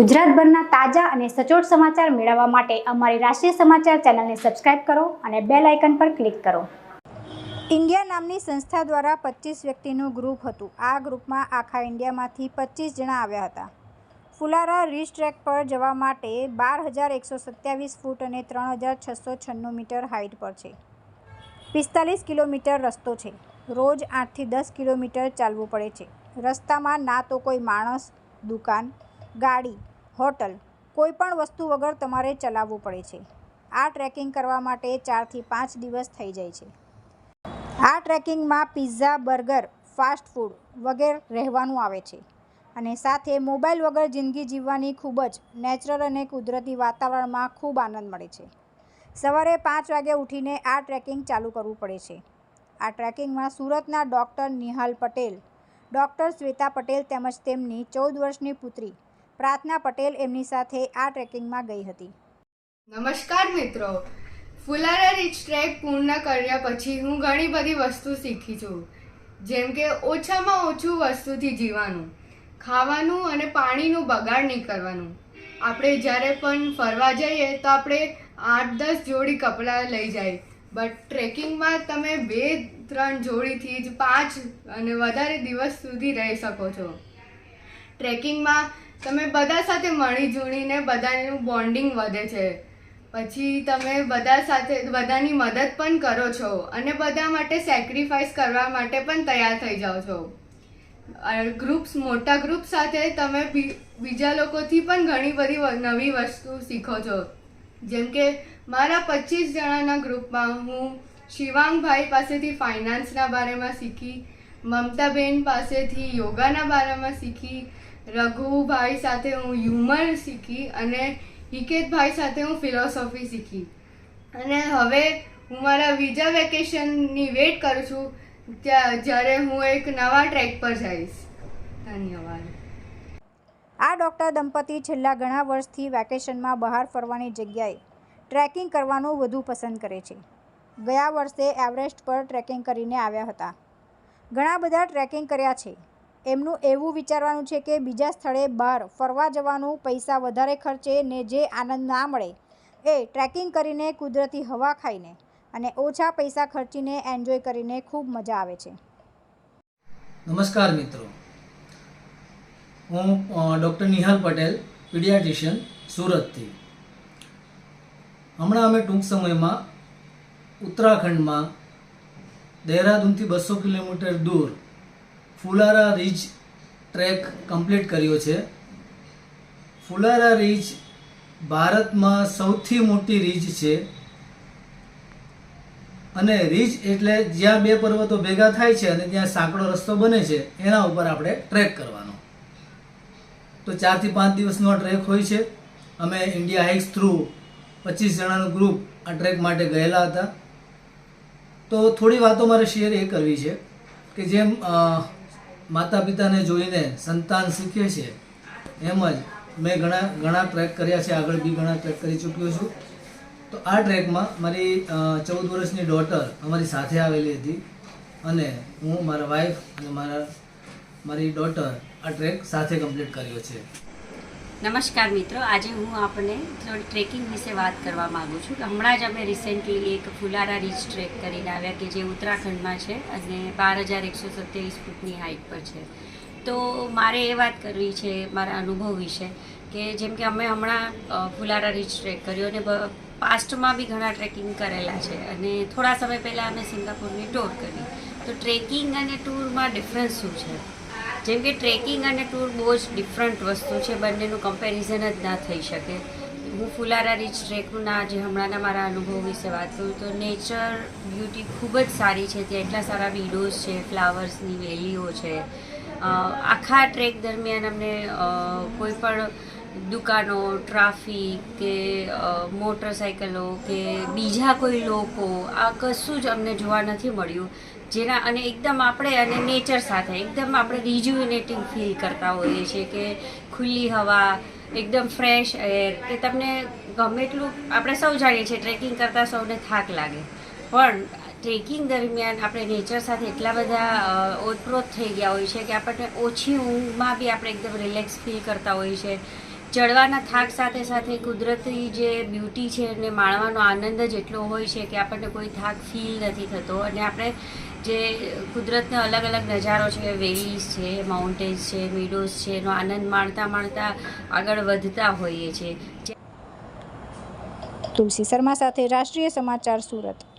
ગુજરાતભરના તાજા અને સચોટ સમાચાર મેળવવા માટે અમારી રાષ્ટ્રીય સમાચાર ચેનલને સબસ્ક્રાઇબ કરો અને બેલ આઇકન પર ક્લિક કરો. ઇન્ડિયા નામની સંસ્થા દ્વારા પચીસ વ્યક્તિનું ગ્રુપ હતું. આ ગ્રુપમાં આખા ઇન્ડિયામાંથી પચીસ જણા આવ્યા હતા. ફુલારા રીચ ટ્રેક પર જવા માટે બાર હજાર એકસો સત્યાવીસ ફૂટ અને ત્રણ હજાર છસો છન્નું મીટર હાઇટ પર છે. પિસ્તાલીસ કિલોમીટર રસ્તો છે. રોજ આઠથી દસ કિલોમીટર ચાલવું પડે છે. રસ્તામાં ના તો કોઈ માણસ, દુકાન, ગાડી હોટલ, કોઈ પણ વસ્તુ વગર તમારે ચલાવવું પડે છે. આ ટ્રેકિંગ કરવા માટે ચારથી પાંચ દિવસ થઈ જાય છે. આ ટ્રેકિંગમાં પિઝા, બર્ગર, ફાસ્ટ ફૂડ વગેરે રહેવાનું આવે છે અને સાથે મોબાઈલ વગર જિંદગી જીવવાની ખૂબ જ નેચરલ અને કુદરતી વાતાવરણમાં ખૂબ આનંદ મળે છે. સવારે પાંચ વાગે ઉઠીને આ ટ્રેકિંગ ચાલુ કરવું પડે છે. આ ટ્રેકિંગમાં સુરતના ડૉક્ટર નિહાલ પટેલ, ડૉક્ટર શ્વેતા પટેલ તેમજ તેમની ચૌદ વર્ષની પુત્રી પ્રાર્થના પટેલ એમની સાથે આ ટ્રેકિંગમાં ગઈ હતી. નમસ્કાર મિત્રો. ફુલારા રીચ ટ્રેક પૂર્ણ કર્યા પછી હું ઘણી બધી વસ્તુ શીખી છું. જેમ કે ઓછામાં ઓછું વસ્તુથી જીવાનું, ખાવાનું અને પાણીનું બગાડ નહીં કરવાનું. આપણે જ્યારે પણ ફરવા જઈએ તો આપણે આઠ દસ જોડી કપડાં લઈ જાય. બટ ટ્રેકિંગમાં તમે બે ત્રણ જોડીથી જ પાંચ અને વધારે દિવસ સુધી રહી શકો છો. ટ્રેકિંગમાં તમે બધા સાથે મળી જુણીને બધાનું બોન્ડિંગ વધે છે. પછી તમે બધા સાથે, બધાની મદદ પણ કરો છો અને બધા માટે સેક્રિફાઈસ કરવા માટે પણ તૈયાર થઈ જાઓ છો. ગ્રુપ્સ મોટા ગ્રુપ સાથે તમે બીજા લોકોથી પણ ઘણી બધી નવી વસ્તુ શીખો છો. જેમ કે મારા પચીસ જણાના ગ્રુપમાં હું શિવાંગભાઈ પાસેથી ફાઇનાન્સના બારેમાં શીખી, મમતાબેન પાસેથી યોગાના બારેમાં શીખી રઘુભાઈ સાથે હું હ્યુમર શીખી અને હિકેતભાઈ સાથે હું ફિલોસોફી શીખી. અને હવે હું મારા બીજા વેકેશનની વેટ કરું છું જ્યારે હું એક નવા ટ્રેક પર જઈશ. ધન્યવાદ. આ ડૉક્ટર દંપતી છેલ્લા ઘણા વર્ષથી વેકેશનમાં બહાર ફરવાની જગ્યાએ ટ્રેકિંગ કરવાનું વધુ પસંદ કરે છે. ગયા વર્ષે એવરેસ્ટ પર ટ્રેકિંગ કરીને આવ્યા હતા. ઘણા બધા ટ્રેકિંગ કર્યા છે. એમનું એવું વિચારવાનું છે કે બીજા સ્થળે બહાર ફરવા જવાનું પૈસા વધારે ખર્ચે ને જે આનંદ ના મળે, એ ટ્રેકિંગ કરીને કુદરતી હવા ખાઈને અને ઓછા પૈસા ખર્ચીને એન્જોય કરીને ખૂબ મજા આવે છે. નમસ્કાર મિત્રો. હું ડૉક્ટર નિહાલ પટેલ, પીડિયાટ્રિશિયન, સુરતથી. હમણાં અમે ટૂંક સમયમાં ઉત્તરાખંડમાં દહેરાદૂનથી બસો કિલોમીટર દૂર ફુલારા રીચ ટ્રેક કમ્પ્લીટ કર્યો છે. ફુલારા રીચ ભારતમાં સૌથી મોટી રીચ છે. અને રીચ એટલે જ્યાં બે પર્વતો ભેગા થાય છે અને ત્યાં સાંકડો રસ્તો બને છે, એના ઉપર આપણે ટ્રેક કરવાનો. તો ચારથી પાંચ દિવસનો ટ્રેક હોય છે. અમે ઇન્ડિયા હાઇક્સ થ્રુ પચીસ જણાનું ગ્રુપ આ ટ્રેક માટે ગયેલા હતા. તો થોડી વાતો મારે શેર એ કરવી છે કે જેમ માતા પિતાને જોઈને સંતાન શીખે છે. એમ જ મેં ઘણા ઘણા ટ્રેક કર્યા છે. આગળ બી ઘણા ટ્રેક કરી ચૂક્યો છું. તો આ ટ્રેકમાં મારી ચૌદ વર્ષની ડોટર અમારી સાથે આવેલી હતી અને હું, મારા વાઈફ અને મારા, મારી ડોટર આ ટ્રેક સાથે કમ્પ્લીટ કર્યો છે. નમસ્કાર મિત્રો. આજે હું આપણે થોડી ટ્રેકિંગ વિશે વાત કરવા માગું છું. કે હમણાં જ અમે રિસેન્ટલી એક ફુલારા રીચ ટ્રેક કરીને આવ્યા કે જે ઉત્તરાખંડમાં છે અને બાર હજાર એકસો સત્યાવીસ ફૂટની હાઇટ પર છે. તો મારે એ વાત કરવી છે, મારા અનુભવ વિશે, કે જેમ કે અમે હમણાં ફુલારા રીચ ટ્રેક કર્યો અને પાસ્ટમાં બી ઘણા ટ્રેકિંગ કરેલા છે અને થોડા સમય પહેલાં અમે સિંગાપુરની ટૂર કરી. તો ટ્રેકિંગ અને ટૂરમાં ડિફરન્સ શું છે? જેમ કે ટ્રેકિંગ અને ટૂર બહુ જ ડિફરન્ટ વસ્તુ છે. બંનેનું કમ્પેરિઝન જ ના થઈ શકે. હું ફુલારા રીચ ટ્રેકના જે હમણાંના મારા અનુભવ વિશે વાત કરું તો નેચર બ્યુટી ખૂબ જ સારી છે. ત્યાં એટલા સારા વિડોઝ છે, ફ્લાવર્સની વેલીઓ છે. આખા ટ્રેક દરમિયાન અમને કોઈ પણ દુકાનો, ટ્રાફિક કે મોટરસાઇકલો કે બીજા કોઈ લોકો, આ કશું જ અમને જોવા નથી મળ્યું. જેના અને એકદમ આપણે અને નેચર સાથે, એકદમ આપણે રિજ્યુનેટિંગ ફીલ કરતા હોઈએ છીએ કે ખુલ્લી હવા, એકદમ ફ્રેશ એર કે તમને ગમે એટલું, આપણે સૌ જાણીએ છીએ ટ્રેકિંગ કરતાં સૌને થાક લાગે. પણ ટ્રેકિંગ દરમિયાન આપણે નેચર સાથે એટલા બધા ઓતપ્રોત થઈ ગયા હોય છે કે આપણને ઓછી ઊંઘમાં બી આપણે એકદમ રિલેક્સ ફીલ કરતા હોઈએ છીએ. ચડવાના થાક સાથે સાથે કુદરતી જે બ્યુટી છે એને માણવાનો આનંદ જ એટલો હોય છે કે આપણને કોઈ થાક ફીલ નથી થતો. અને આપણે જે કુદરતનો અલગ અલગ નજારો છે વેલીસ છે માઉન્ટેન્સ છે મીડોઝ છે, એનો આનંદ માણતા માણતા આગળ વધતા હોઈએ છીએ. તુલસી શર્મા સાથે રાષ્ટ્રીય સમાચાર સુરત.